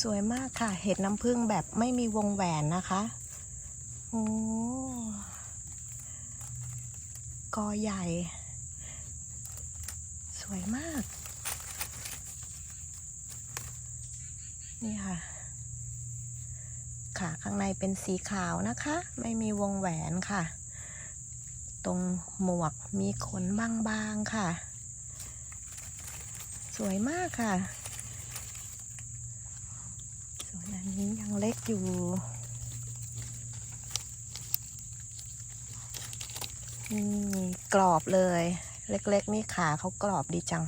สวยมากค่ะ เห็ดน้ำผึ้งแบบไม่มีวงแหวนนะคะโอ้กอใหญ่ สวยมาก นี่ค่ะค่ะข้างในเป็นสีขาวนะคะ ไม่มีวงแหวนค่ะ ตรงหมวกมีขนบางๆค่ะ สวยมากค่ะ อันนี้ยังเล็กอยู่ นี่กรอบเลย เล็กๆนี่ขาเขากรอบดีจัง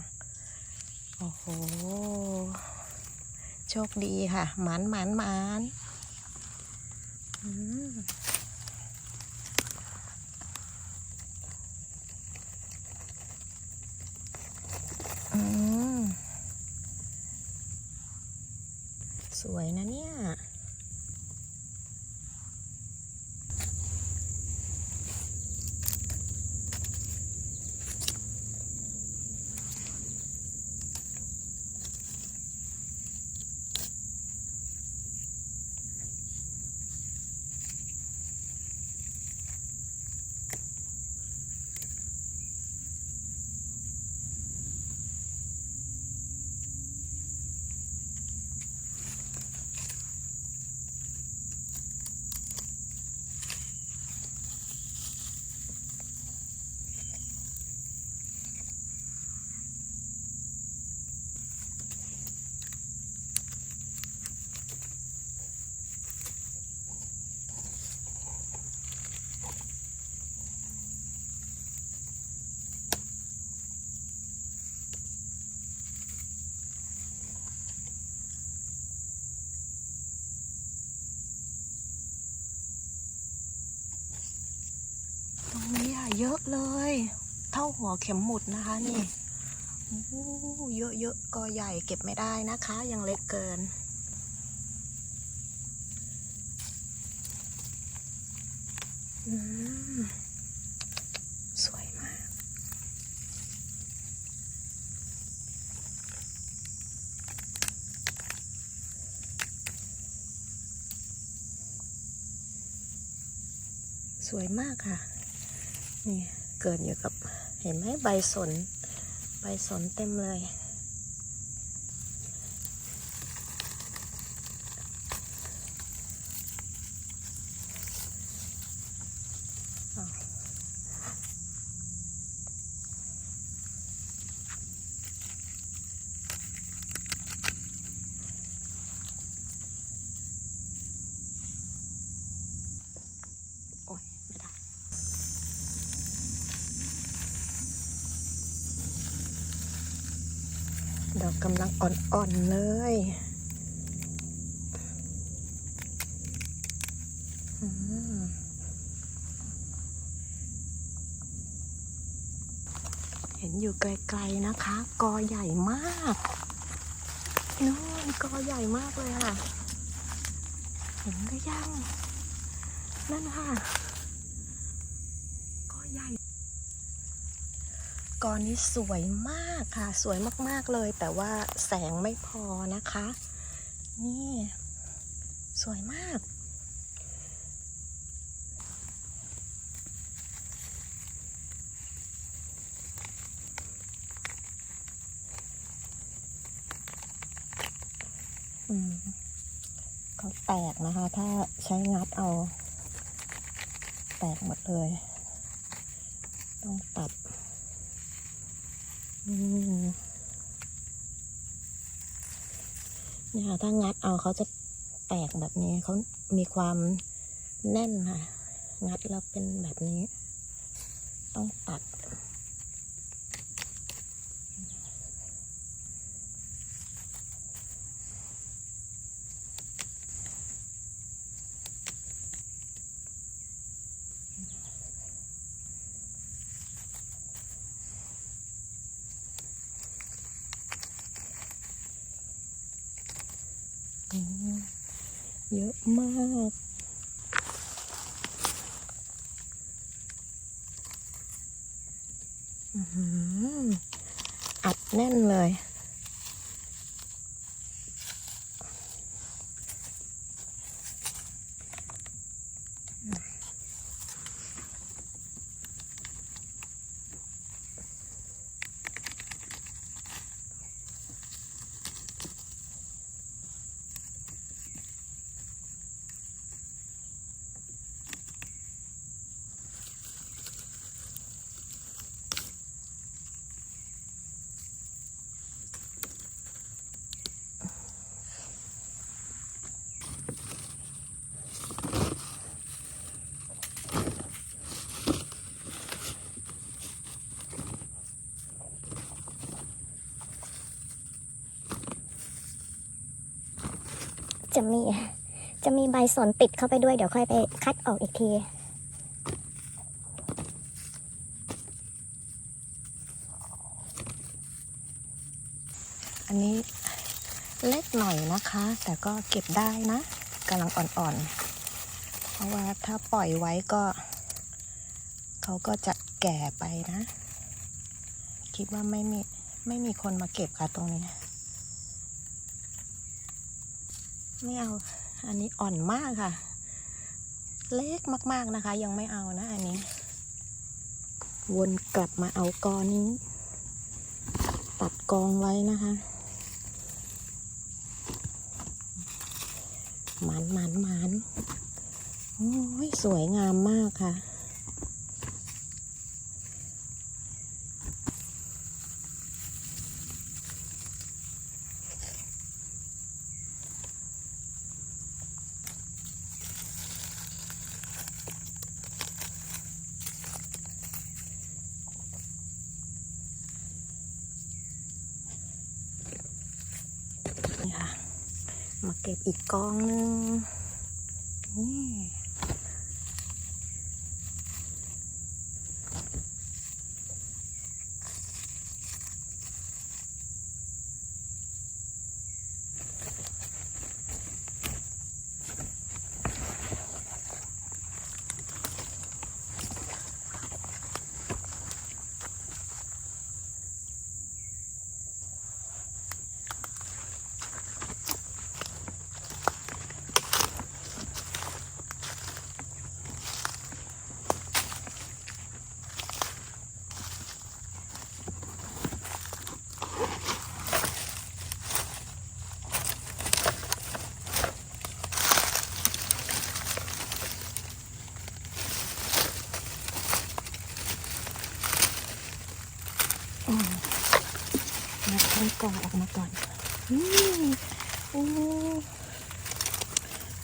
โอ้โห โชคดีค่ะ หมันหมันหมันอืม สวยนะเนี่ย ตรงนี้อะ เยอะเลย เท่าหัวเข็มหมุดนะคะนี่โอ้เยอะเยอะๆกอใหญ่เก็บไม่ได้นะคะ ยังเล็กเกิน สวยมาก สวยมากค่ะ นี่เกิดอยู่กับเห็นไหมใบสน ใบสนเต็มเลย อ้าวโอ้ยไม่ได้ ดอ กำลังอ่อนๆเลยเห็นอยู่ไกลๆนะคะ กอใหญ่มากนู่นกอใหญ่มากเลยค่ะ เห็นหรือยัง นั่นค่ะ กอใหญ่ กอนนี้สวยมากค่ะ สวยมากๆเลย แต่ว่าแสงไม่พอนะคะ นี่ สวยมากอืมเขาแตกนะคะ ถ้าใช้งัดเอา แตกหมดเลย ต้องตัด นี่ยค่ะถ้างัดเอาเขาจะแตกแบบนี้เขามีความแน่นค่ะ งัดแล้วเป็นแบบนี้ ต้องตัด เยอะมากอัดแน่นเลย จะมี จะมีใบสนติดเข้าไปด้วย เดี๋ยวค่อยไปคัดออกอีกที อันนี้เล็กหน่อยนะคะ แต่ก็เก็บได้นะกำลังอ่อนๆ เพราะว่าถ้าปล่อยไว้ก็ เขาก็จะแก่ไปนะ คิดว่าไม่มี ไม่มีคนมาเก็บค่ะตรงนี้ ไม่เอา อันนี้อ่อนมากค่ะ เล็กมาก ๆนะคะ ยังไม่เอานะ อันนี้ วนกลับมาเอากอนี้ ตัดกองไว้นะคะหมันหมันหมันโอ้ยสวยงามมากค่ะ เก็บอีกกองหนึงนี่ งัดทั้งกออกมาก่อนนี่โอ้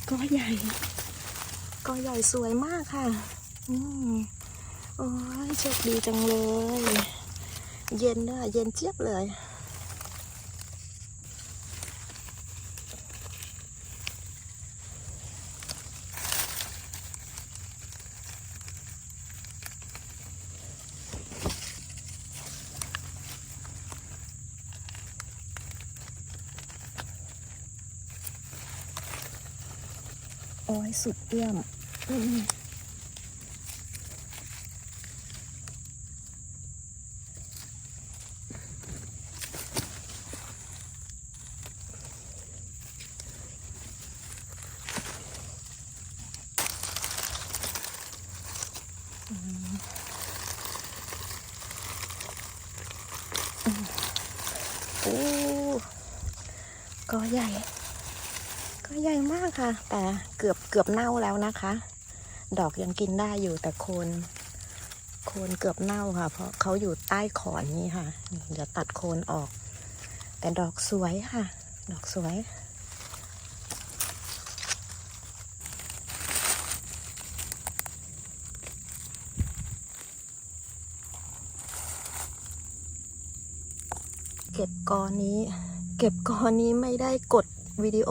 กอใหญ่กอใหญ่สวยมากค่ะอืมโอ้ยโชคดีจังเลย เย็นด้วยเย็นเจี๊ยบเลย โอ้ยสุดเยี่ยมอืมโอ้ก็ใหญ่ ใหญ่มากค่ะ แต่เกือบเกือบเน่าแล้วนะคะ ดอกยังกินได้อยู่แต่โคนโคนเกือบเน่าค่ะ เพราะเขาอยู่ใต้ขอนนี้ค่ะเดี๋ยวตัดโคนออก แต่ดอกสวยค่ะ ดอกสวย เก็บกอนี้ เก็บกอนี้ไม่ได้กดวิดีโอ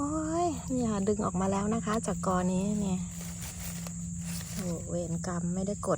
โอ้ยเนี่ยดึงออกมาแล้วนะคะ จากกอนี้เนี่ยโอ้เวรกรรมไม่ได้กด